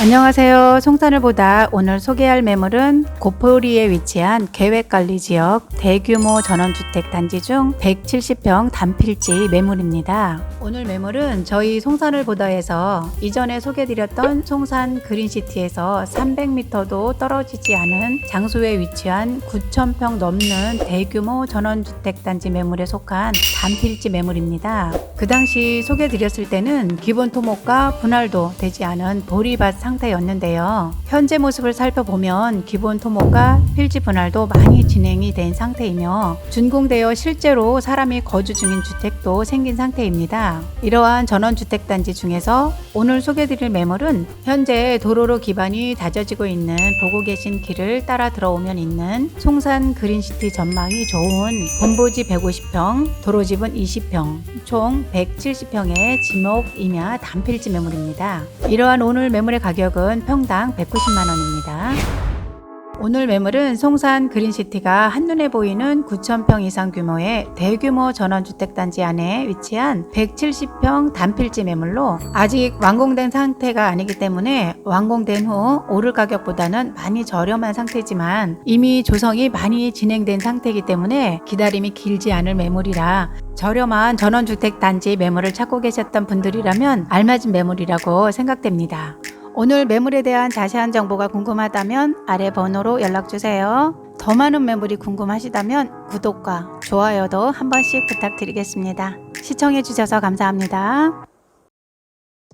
안녕하세요. 송산을 보다 오늘 소개할 매물은 고포리에 위치한 계획관리지역 대규모 전원주택 단지 중 170평 단필지 매물입니다. 오늘 매물은 저희 송산을 보다에서 이전에 소개드렸던 송산 그린시티에서 300m도 떨어지지 않은 장소에 위치한 9,000평 넘는 대규모 전원주택 단지 매물에 속한 단필지 매물입니다. 그 당시 소개드렸을 때는 기본 토목과 분할도 되지 않은 보리밭 상태였는데요. 현재 모습을 살펴보면 기본 토목과 필지 분할도 많이 진행이 된 상태이며 준공되어 실제로 사람이 거주 중인 주택도 생긴 상태입니다. 이러한 전원주택 단지 중에서 오늘 소개드릴 매물은 현재 도로로 기반이 다져지고 있는 보고 계신 길을 따라 들어오면 있는 송산 그린시티 전망이 좋은 본부지 150평, 도로집은 20평, 총 170평의 지목 임야 단필지 매물입니다. 이러한 오늘 매물의 가격은 평당 190만 원입니다. 오늘 매물은 송산 그린시티가 한눈에 보이는 9,000평 이상 규모의 대규모 전원주택 단지 안에 위치한 170평 단필지 매물로 아직 완공된 상태가 아니기 때문에 완공된 후 오를 가격보다는 많이 저렴한 상태지만 이미 조성이 많이 진행된 상태이기 때문에 기다림이 길지 않을 매물이라 저렴한 전원주택 단지 매물을 찾고 계셨던 분들이라면 알맞은 매물이라고 생각됩니다. 오늘 매물에 대한 자세한 정보가 궁금하다면 아래 번호로 연락주세요. 더 많은 매물이 궁금하시다면 구독과 좋아요도 한 번씩 부탁드리겠습니다. 시청해주셔서 감사합니다.